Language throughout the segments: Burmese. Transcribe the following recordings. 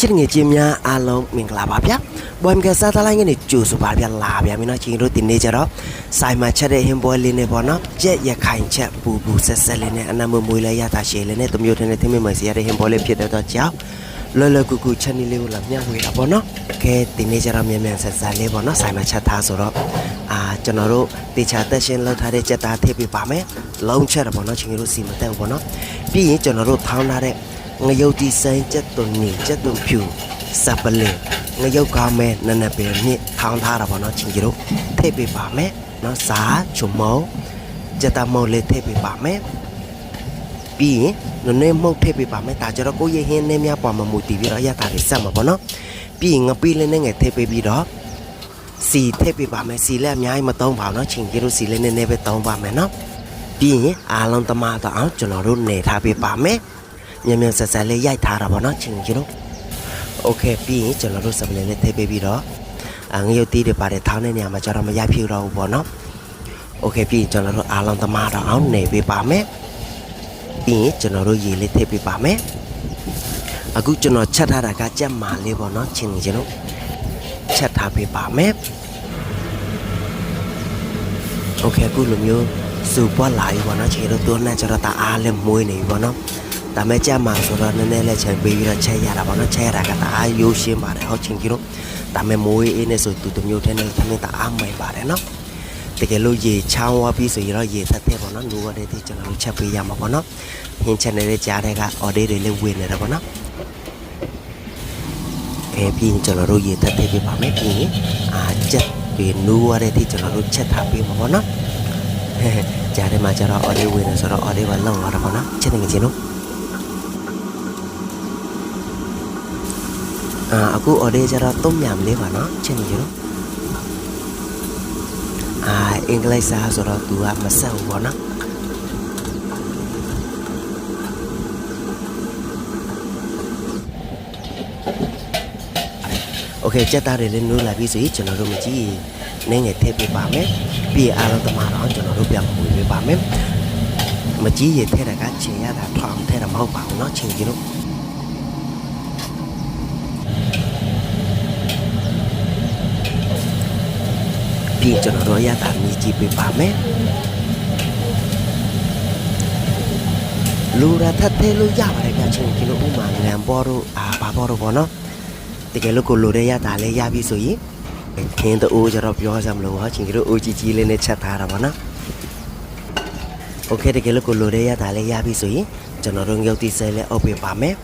ချစ်ငယ်ချင်းများအားလုံးမင်္ဂလာပါဗျာဘွမ်ကစားတလိုင်းကနေကြိုဆိုပါဗျာလာဗျာမင်းတို့ချင်းတို့ဒီနေ့ကြတော့ဆိုင်မှာချက်တဲ့ဟင်းပွဲလေးနဲ့ပေါ့နော်ကြက်ရခိုင်ချက်ပူပူဆက်ဆက်လေးနဲ့အနမမွေးလဲရတာရှည်လေးနဲ့တမျိုးထင်းနဲ့သမင်းမစီရတဲ့ဟင်းပွဲလေးဖြစ်တဲ့တော့ကြောက်လွယ်လွယ်ကူကူချက်နေလေးကိုလာမျှဝေတာပေါ့နော်ကဲဒီနေ့ကျတော့မြန်မြန်ဆက်ဆက်လေးပေါ့နော်ဆိုင်မှာချက်ထားဆိုတော့အာကျွန်တော်တို့တေချာတက်ရှင်းလောက်ထားတဲ့ကြက်သားထည့်ပေးပါမယ်လုံးချက်တယ်ပေါ့နော်ချင်းတို့စီမတက်ဘူးပေါ့နော်ပြီးရင်ကျွန်တော်တို့ထောင်းထားတဲ့ ငရုတ်တီဆိုင်ကျက်သွန်နီကျက်သွန်ဖြူစပလင်ငရုတ်ကားမဲနနပယ်မြင့်ထောင်းထားတာပေါ့နော်ချင်းကြီးတို့ထည့်ပေးပါမယ်နော်စားချုံမောကျက်တမောလေးထည့်ပေးပါမယ်ပြီးရင်နည်းနည်းမှုတ်ထည့်ပေးပါမယ်ဒါကြတော့ကိုယ့်ရဲ့ဟင်းနဲ့များပေါ်မှာမူတည်ပြီးတော့အရသာတွေစက်မှာပေါ့နော်ပြီးရင်ငပိလေးနဲ့ငယ်ထည့်ပေးပြီးတော့စီထည့်ပေးပါမယ်စီလည်းအများကြီးမသုံးပါဘူးနော်ချင်းကြီးတို့စီလည်းနည်းနည်းပဲသုံးပါမယ်နော်ပြီးရင်အားလုံးတမတော့အောင်ကျွန်တော်တို့နေထားပေးပါမယ် မြန်မြန်ဆက်ဆက်လေးရိုက်ထားတာပေါ့နော်ချင်းချင်းတို့โอเคပြီးရင်ကျွန်တော်တို့စပလင်လေးထည့်ပေးပြီးတော့အငရုတ်တီးတွေပါတယ်ထောင်းတဲ့နေရာမှာကျတော့မရိုက်ဖြစ်တော့ဘူးပေါ့နော်โอเคပြီးရင်ကျွန်တော်တို့အားလုံးသမားတော့အောင်နေပေးပါမယ်ပြီးရင်ကျွန်တော်တို့ရေလေးထည့်ပေးပါမယ်အခုကျွန်တော်ချက်ထားတာကကြက်မာလေးပေါ့နော်ချင်းချင်းတို့ချက်ထားပေးပါမယ်โอเคအခုလိုမျိုးစူပွားလာပြီပေါ့နော်ချင်းတို့တွန်းနဲ့ကျတော့တအားလေးမွေးနေပြီပေါ့နော် ဒါမဲ့ကြမှာဆိုတော့နည်းနည်းလေးချက်ပေးပြီးတော့ချက်ရတာပေါ့နော်ချက်ရတာကတအားရိုးရှင်းပါတယ်ဟုတ်ချင်းကြီးတို့ဒါမဲ့မိုးအေးနဲ့ဆိုသူတို့မျိုးထဲနဲ့သမင်းတအားမိုင်ပါတယ်နော်တကယ်လို့ရေချောင်းဝါပြီးဆိုရင်တော့ရေသက်သက်ပေါ့နော်လူကတည်းကကျွန်တော်တို့ချက်ပေးရမှာပေါ့နော်ဟင်းချက်နေတဲ့ကြားထဲက order တွေလည်းဝင်နေတယ်ပေါ့နော်အဲပြီးရင်ကျွန်တော်တို့ရေသက်သက်ပြပါမယ်ပြီးရင်အာချက်တွေနူးရတဲ့အထိကျွန်တော်တို့ချက်ထားပေးမှာပေါ့နော်ကြားထဲမှာကျတော့ order ဝင်နေဆိုတော့ order ကလောက်လာတာပေါ့နော်ချက်နေကြည့်နော် 아, 아구 어데자라 똠얌 레바나 쳔이요 아, 잉글리시 하소라 두아 마사우 보나 ok cha ta để lên núi là vì gì? Cho nó rồi chỉ nên ngày thêm ba mét bia alo tầm mà đó cho nó rồi bằng mùi ba mét mà chỉ về thế là cá chè là thọn thế là mau bảo nó chừng gì đâu ပါဘူးเนาะချင်းကြီးတို့ ပြီးကျွန်တော်တို့ရတာမြည်ကြည့်ပေးပါမယ်လူရထက်သေးလို့ရပါတယ်ဗျချင်းကီလိုဥမာငံပေါ်တို့အာဘာပေါ်တို့ပေါ့နော်တကယ်လို့ကိုလိုတဲ့ရတာလည်းရပြီဆိုရင်ခင်းတူကျတော့ပြောစမ်းမလို့ဟာချင်းကီလိုအိုကြီးကြီးလေးနဲ့ချက်ထားတာပေါ့နော်โอเคတကယ်လို့ကိုလိုတဲ့ရတာလည်းရပြီဆိုရင်ကျွန်တော်တို့ငုတ်တိဆဲလည်းအုပ်ပေးပါမယ်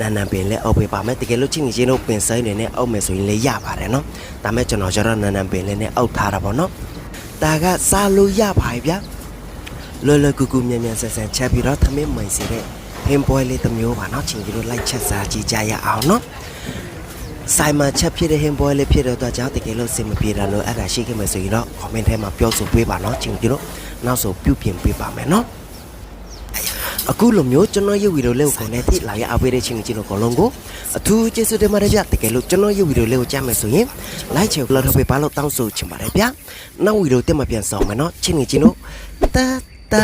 နန်နန်ပင်လည်းအုပ်ပေးပါမယ်တကယ်လို့ချင်းချင်းတို့ပင်ဆိုင်နေနဲ့အုပ်မယ်ဆိုရင်လည်းရပါတယ်နော်ဒါမဲ့ကျွန်တော်ကျတော့နန်နန်ပင်လည်းနဲ့အုပ်ထားတာပေါ့နော်ဒါကစားလို့ရပါဗျာလွယ်လွယ်ကူကူမြန်မြန်ဆန်ဆန်ချက်ပြီးတော့သမင်းမိန်စီတဲ့ဟင်းပွဲလေးတစ်မျိုးပါနော်ချင်းကြီးတို့လိုက်ချက်စားကြည့်ကြရအောင်နော်ဆိုင်မှာချက်ဖြစ်တဲ့ဟင်းပွဲလေးဖြစ်တဲ့အတွက်ကြောင့်တကယ်လို့စင်မပြေတာလို့အဲ့ဒါရှိခဲ့မယ်ဆိုရင်တော့ comment ထဲမှာပြောဆိုပေးပါနော်ချင်းကြီးတို့နောက်ဆိုပြုပြင်ပေးပါမယ်နော် အခုလိုမျိုးကျွန်တော်ရုပ်ဗီဒီယိုလေးကိုနဲ့တိလာရအပေးတဲ့ချင်းချင်းတို့ကလုံးကိုအထူးကျေးဇူးတင်ပါတယ်ဗျတကယ်လို့ကျွန်တော်ရုပ်ဗီဒီယိုလေးကိုကြားမယ်ဆိုရင် like ချေကလောက်ထပ်ပေးပါလို့တောင်းဆိုချင်ပါတယ်ဗျနောက်ဗီဒီယိုတက်မှပြန်ဆောင်မယ်နော်ချင်းချင်းတို့တာတာ